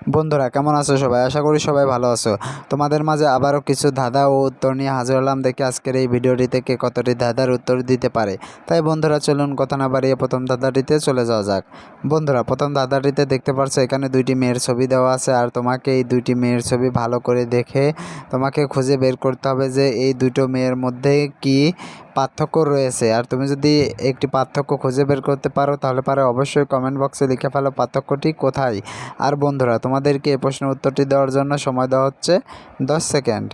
বন্ধুরা, কেমন আছো সবাই? আশা করি সবাই ভালো আছো। তোমাদের মাঝে আবারও কিছু ধাঁধা ও উত্তর নিয়ে হাজির হলাম। দেখি আজকের এই ভিডিওটি থেকে কতটি ধাঁধার উত্তর দিতে পারে। তাই বন্ধুরা, চলুন কথা না বাড়িয়ে প্রথম ধাঁধাটিতে চলে যাওয়া যাক। বন্ধুরা, প্রথম ধাঁধাটিতে দেখতে পাচ্ছ এখানে দুইটি মেয়ের ছবি দেওয়া আছে আর তোমাকে এই দুইটি মেয়ের ছবি ভালো করে দেখে তোমাকে খুঁজে বের করতে হবে যে এই দুটো মেয়ের মধ্যে কি পার্থক্য রয়েছে। আর তুমি যদি একটি পার্থক্য খুঁজে বের করতে পারো, তাহলে পারে অবশ্যই কমেন্ট বক্সে লিখে ফেলো পার্থক্যটি কোথায়। আর বন্ধুরা, তোমাদেরকে এই প্রশ্নের উত্তরটি দেওয়ার জন্য সময় দেওয়া হচ্ছে দশ সেকেন্ড।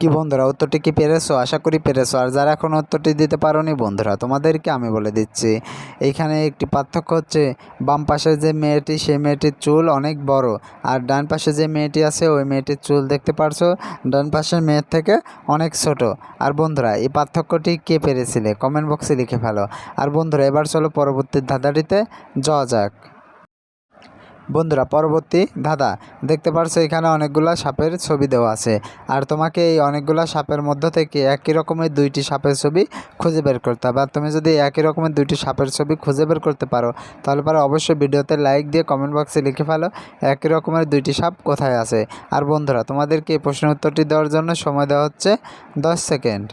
কি বন্ধুরা, উত্তরটি কি পেরেছ? আশা করি পেরেছ। আর যারা এখন উত্তরটি দিতে পারোনি বন্ধুরা, তোমাদেরকে আমি বলে দিচ্ছি, এইখানে একটি পার্থক্য হচ্ছে, বাম পাশে যে মেয়েটি, সেই মেয়েটির চুল অনেক বড়, আর ডান পাশে যে মেয়েটি আছে, ওই মেয়েটির চুল দেখতে পারছ, ডান পাশের মেয়ের থেকে অনেক ছোট। আর বন্ধুরা, এই পার্থক্যটি কে পেরেছিলে? কমেন্ট বক্সে লিখে ফেলো। আর বন্ধুরা, এবার চলো পরবর্তী ধাঁধাটিতে যাওয়া যাক। বন্ধুরা, পরবর্তী ধাঁধা। দেখতে পারছ, এখানে অনেকগুলা সাপের ছবি দেওয়া আছে। আর তোমাকে এই অনেকগুলা সাপের মধ্য থেকে একই রকমের দুইটি সাপের ছবি খুঁজে বের করতে হবে। আর তুমি যদি একই রকমের দুইটি সাপের ছবি খুঁজে বের করতে পারো, তাহলে পরে অবশ্যই ভিডিওতে লাইক দিয়ে কমেন্ট বক্সে লিখে ফেলো একই রকমের দুইটি সাপ কোথায় আছে। আর বন্ধুরা, তোমাদেরকে এই প্রশ্নের উত্তরটি দেওয়ার জন্য সময় দেওয়া হচ্ছে দশ সেকেন্ড।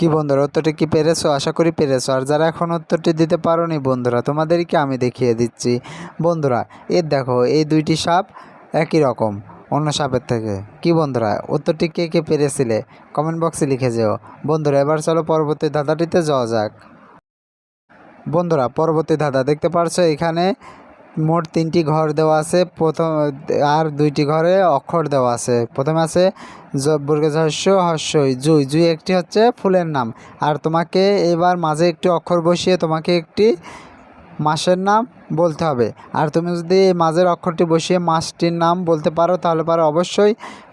কি বন্ধুরা, উত্তরটি কি পেরেছ? আশা করি পেরেছ। আর যারা এখন উত্তরটি দিতে পারোনি বন্ধুরা, তোমাদেরকে আমি দেখিয়ে দিচ্ছি। বন্ধুরা এর দেখো, এই দুইটি সাপ একই রকম, অন্য সাপের থেকে। কি বন্ধুরা, উত্তরটি কে কে পেরেছিলে? কমেন্ট বক্সে লিখে যেও। বন্ধুরা, এবার চলো পরবর্তী ধাঁধাটিতে যাওয়া যাক। বন্ধুরা, পরবর্তী ধাঁধা দেখতে পারছ এখানে? মোট তিনটি ঘর দেওয়া আছে। প্রথম, আর দুইটি ঘরে অক্ষর দেওয়া আছে। প্রথমে আছে বর্গজস্য হস্যই জুই। জুই একটি হচ্ছে ফুলের নাম। আর তোমাকে এবার মাঝে একটি অক্ষর বসিয়ে তোমাকে একটি মাসের নাম বলতে হবে। আর তুমি যদি মাঝের অক্ষরটি বসিয়ে মাসটির নাম বলতে পারো, তাহলে পারো অবশ্যই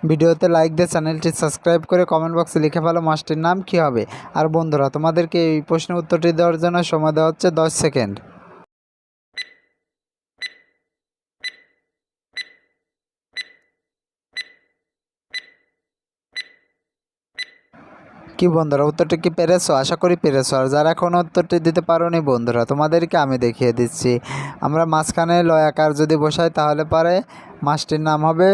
ভিডিওতে লাইক দিয়ে চ্যানেলটি সাবস্ক্রাইব করে কমেন্ট বক্সে লিখে ফেলো মাসটির নাম কী হবে। আর বন্ধুরা, তোমাদেরকে এই প্রশ্নের উত্তরটি দেওয়ার জন্য সময় দেওয়া হচ্ছে দশ সেকেন্ড। কি বন্ধুরা, উত্তরটি কি পেরেছ? আশা করি পেরেছ। আর যারা এখন উত্তরটি দিতে পারোনি বন্ধুরা, তোমাদেরকে আমি দেখিয়ে দিচ্ছি। আমরা মাঝখানে লয়াকার যদি বসাই তাহলে পারে মাসটির নাম হবে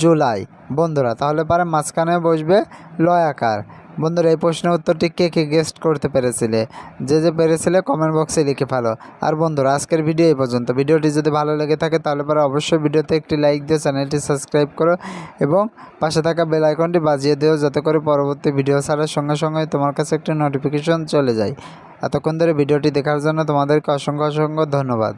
জুলাই। বন্ধুরা, তাহলে পারে মাঝখানে বসবে লয়াকার বন্ধুরা, এই প্রশ্নের উত্তরটি কে কে গেস্ট করতে পেরেছিলে? যে যে পেরেছিলে কমেন্ট বক্সে লিখে ফেলো। আর বন্ধুরা, আজকের ভিডিও এই পর্যন্ত। ভিডিওটি যদি ভালো লেগে থাকে, তাহলে পরে অবশ্যই ভিডিওতে একটি লাইক দিয়ে চ্যানেলটি সাবস্ক্রাইব করো এবং পাশে থাকা বেল আইকনটি বাজিয়ে দিও, যাতে করে পরবর্তী ভিডিও ছাড়ার সঙ্গে সঙ্গে তোমার কাছে একটি নোটিফিকেশন চলে যায়। এতক্ষণ ধরে ভিডিওটি দেখার জন্য তোমাদেরকে অসংখ্য অসংখ্য ধন্যবাদ।